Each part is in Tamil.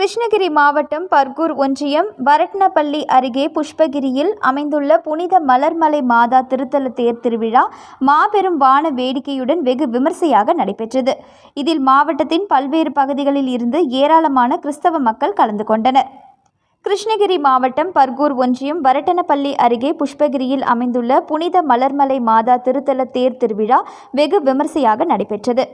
கிருஷ்ணகிரி மாவட்டம் பர்கூர் ஒன்றியம் வரட்னப்பள்ளி அருகே புஷ்பகிரியில் அமைந்துள்ள புனித மலர்மலை மாதா திருத்தல தேர் திருவிழா மாபெரும் வான வேடிக்கையுடன் வெகு விமர்சையாக நடைபெற்றது. இதில் மாவட்டத்தின் பல்வேறு பகுதிகளில் இருந்து ஏராளமான கிறிஸ்தவ மக்கள் கலந்து கொண்டனர். கிருஷ்ணகிரி மாவட்டம் பர்கூர் ஒன்றியம் வரட்டனப்பள்ளி அருகே புஷ்பகிரியில் அமைந்துள்ள புனித மலர்மலை மாதா திருத்தல தேர் திருவிழா வெகு விமர்சையாக நடைபெற்றது.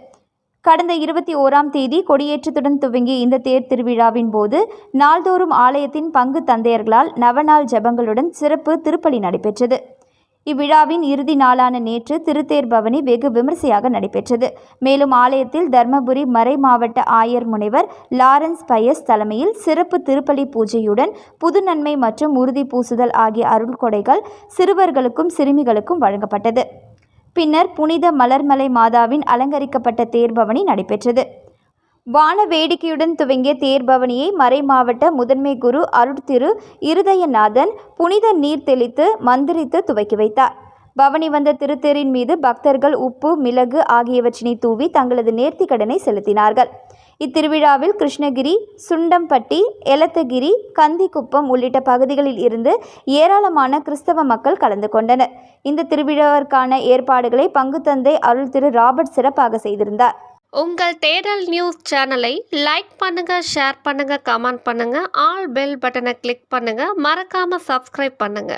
கடந்த இருபத்தி ஓராம் தேதி கொடியேற்றத்துடன் துவங்கிய இந்த தேர் திருவிழாவின் போது நாள்தோறும் ஆலயத்தின் பங்கு தந்தையர்களால் நவநாள் ஜெபங்களுடன் சிறப்பு திருப்பலி நடைபெற்றது. இவ்விழாவின் இறுதி நாளான நேற்று திருத்தேர் பவனி வெகு விமரிசையாக நடைபெற்றது. மேலும் ஆலயத்தில் தர்மபுரி மறை மாவட்ட ஆயர் முனைவர் லாரன்ஸ் பயஸ் தலைமையில் சிறப்பு திருப்பலி பூஜையுடன் புது நன்மை மற்றும் உறுதி பூசுதல் ஆகிய அருள்கொடைகள் சிறுவர்களுக்கும் சிறுமிகளுக்கும் வழங்கப்பட்டது. பின்னர் புனித மலர்மலை மாதாவின் அலங்கரிக்கப்பட்ட தேர்பவனி நடைபெற்றது. வான வேடிக்கையுடன் துவங்கிய தேர்பவனியை மறை மாவட்ட முதன்மை குரு அருட்திரு இருதயநாதன் புனித நீர் தெளித்து மந்திரித்து துவக்கி வைத்தார். பவனி வந்த திருத்தேரின் மீது பக்தர்கள் உப்பு மிளகு ஆகியவற்றினை தூவி தங்களது நேர்த்திக்கடனை செலுத்தினார்கள். இத்திருவிழாவில் கிருஷ்ணகிரி சுண்டம்பட்டி எலத்தகிரி கந்திக்குப்பம் உள்ளிட்ட பகுதிகளில் இருந்து ஏராளமான கிறிஸ்தவ மக்கள் கலந்து கொண்டனர். இந்த திருவிழாவிற்கான ஏற்பாடுகளை பங்குத்தந்தை அருள் திரு ராபர்ட் சிறப்பாக செய்திருந்தார். உங்கள் தேடல் நியூஸ் சேனலை லைக் பண்ணுங்க ஷேர் பண்ணுங்க கமெண்ட் பண்ணுங்க ஆல் பெல் பட்டனை கிளிக் பண்ணுங்க மறக்காம சப்ஸ்கிரைப் பண்ணுங்க.